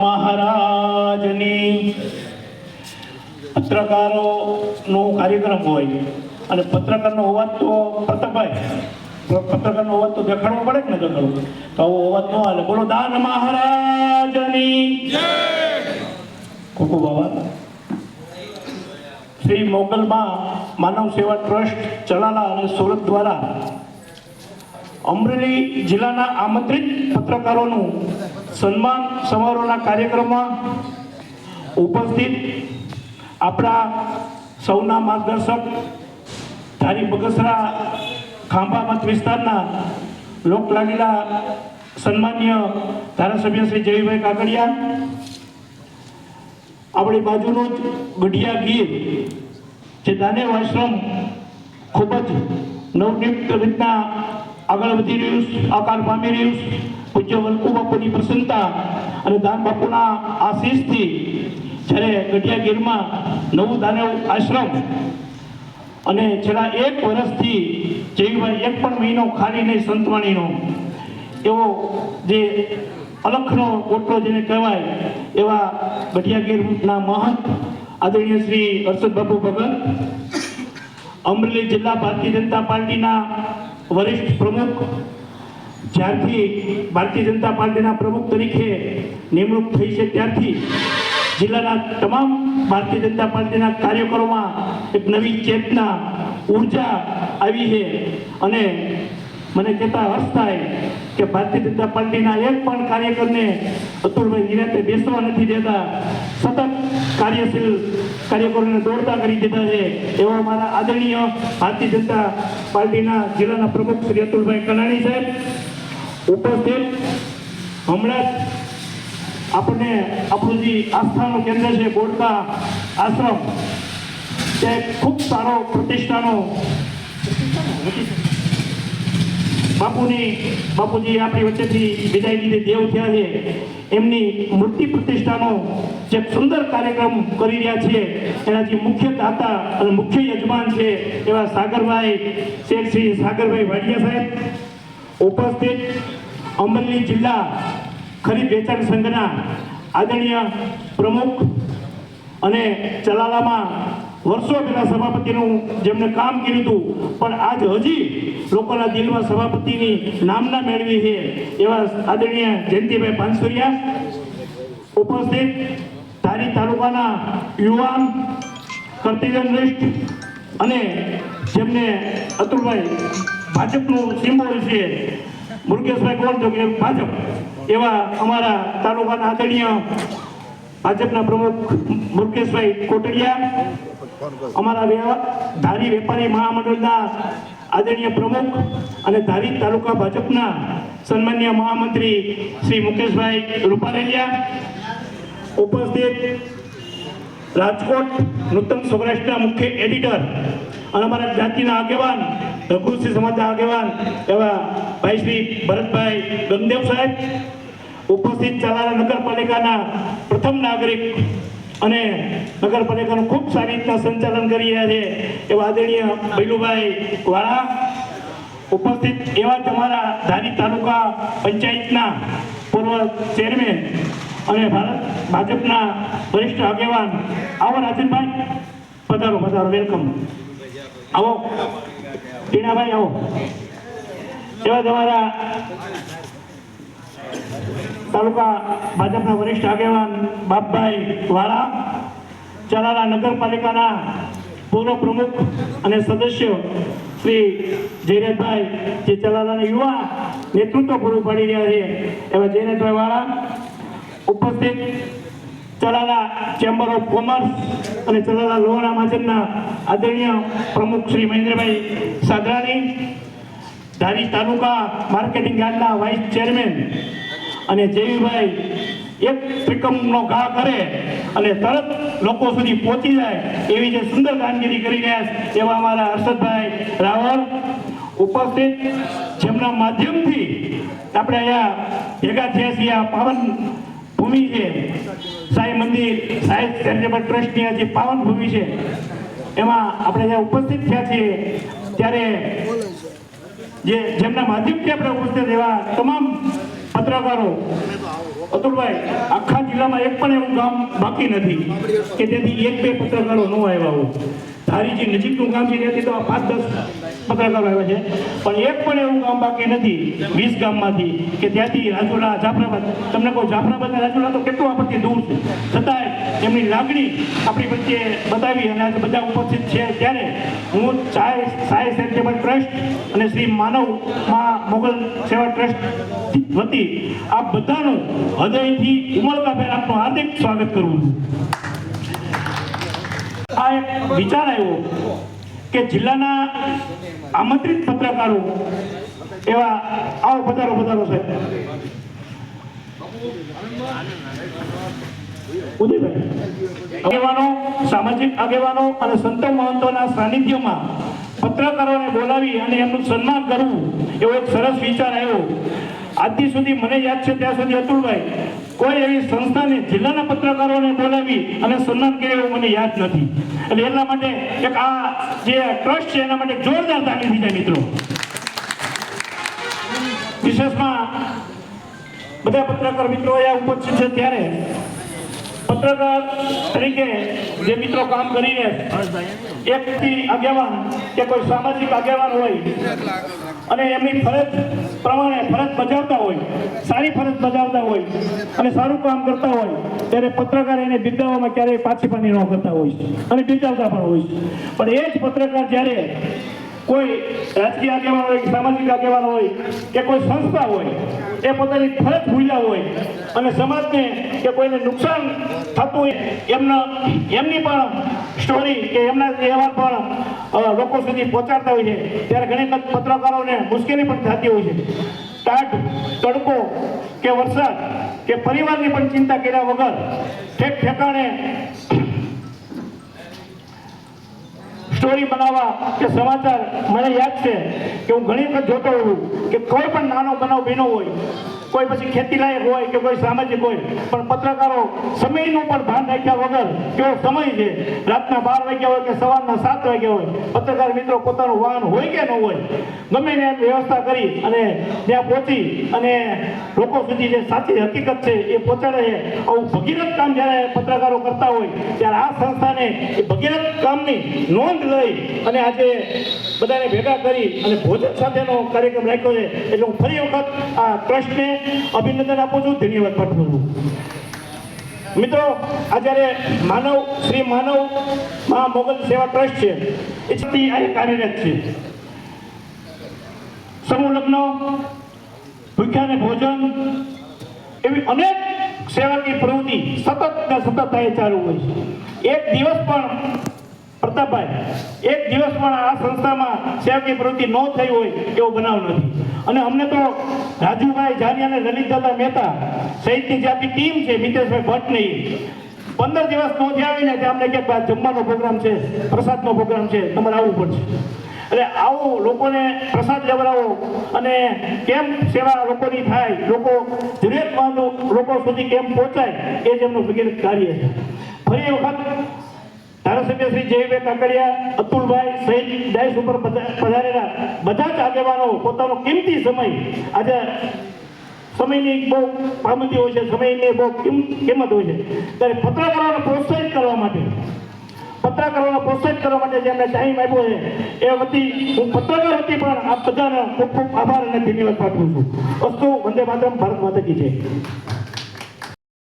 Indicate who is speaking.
Speaker 1: મહારાજની પત્રકારોનો કાર્યક્રમ હોય અને પત્રકારનો અવાજ તો પ્રતાપભાઈ પત્રકારનો અવાજ તો દેખાડવો પડે ને તો આવો અવાજ ન હાલે. બોલો દાન મહારાજની. ખૂબ બાબા શ્રી મોગલમાં માનવ સેવા ટ્રસ્ટ ચલાલા અને સુરત દ્વારા અમરેલી જિલ્લાના આમંત્રિત પત્રકારોનું સન્માન સમારોહના કાર્યક્રમમાં ઉપસ્થિત આપણા સૌના માર્ગદર્શક ધારી બગસરા ખાંભા મત વિસ્તારના લાગેલા સન્માન્ય ધારાસભ્ય શ્રી જયભાઈ કાકડિયા, આપણી બાજુનું જ ગઢિયા ગીર, જે દાનેવ આશ્રમ ખૂબ જ નવનિયુક્ત રીતના આગળ વધી રહ્યું આકાર પામી રહ્યું. પૂજ્ય વલ્કુ બાપુની પ્રસન્નતા અને દાન બાપુના આશીષથી જ્યારે ગઢિયા ગીરમાં નવું દાનેવ આશ્રમ અને છેલ્લા એક વર્ષથી જયભાઈ એક પણ મહિનો ખાલી નહીં, સંતવાણીનો. એવો જે અલખનો ઓટલો જેને કહેવાય, એવા ગઢિયા ગીરના મહંત આદરણીય શ્રી હર્ષદ બાપુ ભગત, અમરેલી જિલ્લા ભારતીય જનતા પાર્ટીના વરિષ્ઠ પ્રમુખ જ્યારથી ભારતીય જનતા પાર્ટીના પ્રમુખ તરીકે નિમણૂક થઈ છે, ત્યારથી જિલ્લાના તમામ ભારતીય જનતા પાર્ટીના કાર્યકરોમાં એક નવી ચેતના, ઊર્જા આવી છે. અને મને કહેતા હર્ષ થાય કે ભારતીય જનતા પાર્ટીના એક પણ કાર્યકરને અતુલભાઈ નિરાતે બેસવા નથી દેતા. સતત કાર્યશીલ કાર્યકરોને દોડતા કરી દીધા છે. એવા મારા આદરણીય ભારતીય જનતા પાર્ટીના જિલ્લાના પ્રમુખ શ્રી અતુલભાઈ કનાણી સાહેબ. ઉપસ્થિત. હમણાં આપણને આપણું જે આસ્થાનું કેન્દ્ર છે, બોડકા આશ્રમ તે ખૂબ સારો પ્રતિષ્ઠાનો બાપુની, બાપુજી આપણી વચ્ચેથી વિદાય લીધે દેવ થયા છે. એમની મૂર્તિ પ્રતિષ્ઠાનો જે સુંદર કાર્યક્રમ કરી રહ્યા છે એના જે મુખ્ય દાતા અને મુખ્ય યજમાન છે એવા સાગરભાઈ શેખ શ્રી સાગરભાઈ વાડિયા સાહેબ. ઉપસ્થિત અમરેલી જિલ્લા ખરીદ વેચાણ સંઘના આદરણીય પ્રમુખ અને ચલાલામાં વર્ષો પહેલા સભાપતિનું જેમને કામ કર્યું હતું, પણ આજ હજી લોકોના દિલમાં સભાપતિની નામના મેળવી છે એવા આદરણીય જયંતિભાઈ પાનસુરિયા ઉપસ્થિત ધારી તાલુકાના યુવાન કર્તવ્યનિષ્ઠ અને જેમને અતુલભાઈ ભાજપનું સિમ્બોલ છે મુરુગેશભાઈ કોણ તો કે ભાજપ. એવા અમારા તાલુકાના આદરણીય ભાજપના પ્રમુખ મુરગેશભાઈ કોટડિયા, અમારા ધારી વેપારી મહામંડળના આદરણીય પ્રમુખ અને ધારી તાલુકા ભાજપના સન્માન્ય મહામંત્રી શ્રી મુકેશભાઈ રૂપારેલિયા, ઉપસ્થિત રાજકોટ નૂતન સૌરાષ્ટ્રના મુખ્ય એડિટર અને અમારા જાતિના આગેવાન રઘુસિંહ સમાજના આગેવાન એવા ભાઈ શ્રી ભરતભાઈ ગંગદેવ સાહેબ, ઉપસ્થિત ચાલારા નગરપાલિકાના પ્રથમ નાગરિક અને નગરપાલિકાનું ખૂબ સારી રીતના સંચાલન કરી રહ્યા છે એવા આદરણીય ભૈલુભાઈ વાળા, ઉપસ્થિત એવા તમારા ધારી તાલુકા પંચાયતના પૂર્વ ચેરમેન અને ભારત ભાજપના વરિષ્ઠ આગેવાન આવો રાજનભાઈ, પધારો પધારો, વેલકમ. આવો. ટીણાભાઈ, આવો. એવા તમારા તાલુકા ભાજપના વરિષ્ઠ આગેવાન બાપભાઈ વાળા, ચલાલા નગરપાલિકાના પૂર્વ પ્રમુખ અને સદસ્ય શ્રી જયરાજભાઈ, જે ચલાલાના યુવા નેતૃત્વ પૂરું પાડી રહ્યા છે, એવા જયરાજભાઈ વાળા ઉપસ્થિત ચલાલા ચેમ્બર ઓફ કોમર્સ અને ચલાલા લોહાણા માધ્યમના આદરણીય પ્રમુખ શ્રી મહેન્દ્રભાઈ સાગરાણી ધારી તાલુકા માર્કેટિંગ યાર્ડના વાઇસ ચેરમેન અને જેવીભાઈ એક ત્રિકમનો ઘા કરે અને તરત લોકો સુધી પહોંચી જાય એવી જે સુંદર કામગીરી કરી રહ્યા છે, એવા અમારા હર્ષદભાઈ રાવળ ઉપસ્થિત, જેમના માધ્યમથી આપણે અહીંયા ભેગા થયા છીએ. આ પાવન ભૂમિ છે. સાંઈ મંદિર સાહેબ ચેરિટેબલ ટ્રસ્ટની આ જે પાવન ભૂમિ છે, એમાં આપણે જ્યાં ઉપસ્થિત થયા છીએ, ત્યારે જે જેમના માધ્યમથી આપણે ઉપસ્થિત એવા તમામ પત્રકારો, અતુલભાઈ, આખા જિલ્લામાં એક પણ એવું ગામ બાકી નથી, કે તેથી એક બે પત્રકારો ન આવ્યા હોય. ધારી જે નજીકનું ગામ છે, ત્યાંથી તો પાંચ દસ પત્રકારો આવ્યા છે. પણ એક પણ એવું ગામ બાકી નથી, વીસ ગામમાંથી, કે ત્યાંથી રાજુલા, જાફરાબાદ. તમને કહું જાફરાબાદ અને રાજુલા તો કેટલું આપણથી દૂર છે? છતાંય એમની લાગણી આપણી વચ્ચે બતાવી અને આજે બધા ઉપસ્થિત છે ત્યારે હું સાય સાય સેન્ટેબલ ટ્રસ્ટ અને શ્રી માનવમાં મોગલ સેવા ટ્રસ્ટ વતી આ બધાનું હૃદયથી ઉમળકાભેર આપનું હાર્દિક સ્વાગત કરું છું. આ એક વિચાર આવ્યો કે જિલ્લાના આમંત્રિત પત્રકારો, એવા આવો પધારો પધારો સાહેબ. આગેવાનો, સામાજિક આગેવાનો અને સંતો મહંતોના સાનિધ્યમાં પત્રકારોને બોલાવી અને એમનું સન્માન કરવું એવો એક સરસ વિચાર આવ્યો. આજથી સુધી મને યાદ છે ત્યાં સુધી અતુલભાઈ, કોઈ એવી સંસ્થાને જિલ્લાના પત્રકારોને બોલાવી અને સન્માન કરે એવું મને યાદ નથી. એટલે એટલા માટે એક આ જે ટ્રસ્ટ છે એના માટે જોરદાર તાલીમ થઈ મિત્રો. વિશેષમાં બધા પત્રકાર મિત્રો અહીંયા ઉપસ્થિત છે ત્યારે. પત્રકાર તરીકે જે મિત્રો કામ કરીને એક વ્યક્તિ આગેવાન કે કોઈ સામાજિક આગેવાન હોય અને એમની ફરજ પ્રમાણે ફરજ બજાવતા હોય, સારી ફરજ બજાવતા હોય અને સારું કામ કરતા હોય, ત્યારે પત્રકાર એને બિરદાવવામાં ક્યારેય પાછીપાની ન કરતા હોય છે અને બિરદાવતા પણ હોય છે. પણ એ જ પત્રકાર જ્યારે કોઈ રાજકીય આગેવાન હોય, સામાજિક આગેવાન હોય, કે કોઈ સંસ્થા હોય, એ પોતાની ફરજ ભૂલ્યા હોય અને સમાજને કે કોઈને નુકસાન થતું હોય, એમના, એમની પણ સ્ટોરી કે એમના અહેવાલ પણ લોકો સુધી પહોંચાડતા હોય છે. ત્યારે ઘણી પત્રકારોને મુશ્કેલી પણ થતી હોય છે. ટાઢ તડકો કે વરસાદ કે પરિવારની પણ ચિંતા કર્યા વગર ઠેક ઠેકાણે સ્ટોરી બનાવવા કે સમાચાર મને યાદ છે કે હું ઘણી વખત જોતો હોઉં કે કોઈ પણ નાનો બનાવ બીનો હોય કોઈ પછી ખેતીલાયક હોય કે કોઈ સામાજિક હોય, પણ પત્રકારો સમયનું પણ ભાન રાખ્યા વગર કેવો સમય છે? રાતના બાર વાગ્યા હોય કે સવારના સાત વાગ્યા હોય, પત્રકાર મિત્રો પોતાનું વાહન હોય કે ન હોય, ગમે ત્યાં વ્યવસ્થા કરી અને ત્યાં પહોંચી અને લોકો સુધી જે સાચી હકીકત છે એ પહોંચાડે છે. આવું ભગીરથ કામ જ્યારે પત્રકારો કરતા હોય, ત્યારે આ સંસ્થાને એ ભગીરથ કામની નોંધ લઈ અને આજે બધાને ભેગા કરી અને ભોજન સાથેનો કાર્યક્રમ રાખ્યો છે. એટલે હું ફરી વખત આ ટ્રસ્ટને અભિનંદન આપું છું. ધન્યવાદ પાઠવું મિત્રો, આ જ્યારે માનવ, શ્રી માનવ મહા મોગલ સેવા ટ્રસ્ટ છે, એ આ કાર્યરત છે. સમૂહ લગ્ન ભૂખ્યાને ભોજન એવી અનેક સેવાની પ્રવૃત્તિ સતત ને સતત એ ચાલુ હોય છે. એક દિવસ પણ પ્રતાપભાઈ, એક દિવસ પણ આ સંસ્થામાં સેવાની પ્રવૃત્તિ ન થઈ હોય એવો બનાવ નથી. અને અમને તો રાજુભાઈ જાનિયા અને લલિતદાદા મહેતા સહિતની જે આપણી ટીમ છે, મિતેશભાઈ ભટ્ટની, પંદર દિવસ પહોંચી આવીને ત્યાં અમને ક્યાંક જમવાનો પ્રોગ્રામ છે, પ્રસાદનો પ્રોગ્રામ છે, તમારે આવવું પડશે. એટલે આવું લોકોને પ્રસાદ લેવડાવો અને કેમ સેવા લોકોની થાય, લોકો જરૂરિયાતમંદ લોકો સુધી કેમ પહોંચાય, એ જ એમનું કાર્ય છે. ફરી વખત ધારાસભ્ય શ્રી જયભાઈ કાકડિયા અતુલભાઈ સહિત ડાયસ ઉપર પધારેલા બધા જ આગેવાનો પોતાનો કિંમતી સમય, આજે સમયની બહુ પામતી હોય છે, સમયની બહુ કિંમ- કિંમત હોય છે. ત્યારે પત્રકારોને પ્રોત્સાહિત કરવા માટે, પત્રકારોને પ્રોત્સાહિત કરવા માટે જેમને ટાઈમ આપ્યો છે, એ વતી હું પત્રકાર વતી પણ આ બધાને ખૂબ ખૂબ આભાર અને ધન્યવાદ પાઠવું છું. અસ્તુ, વંદે માતરમ, ભારત માતા જય.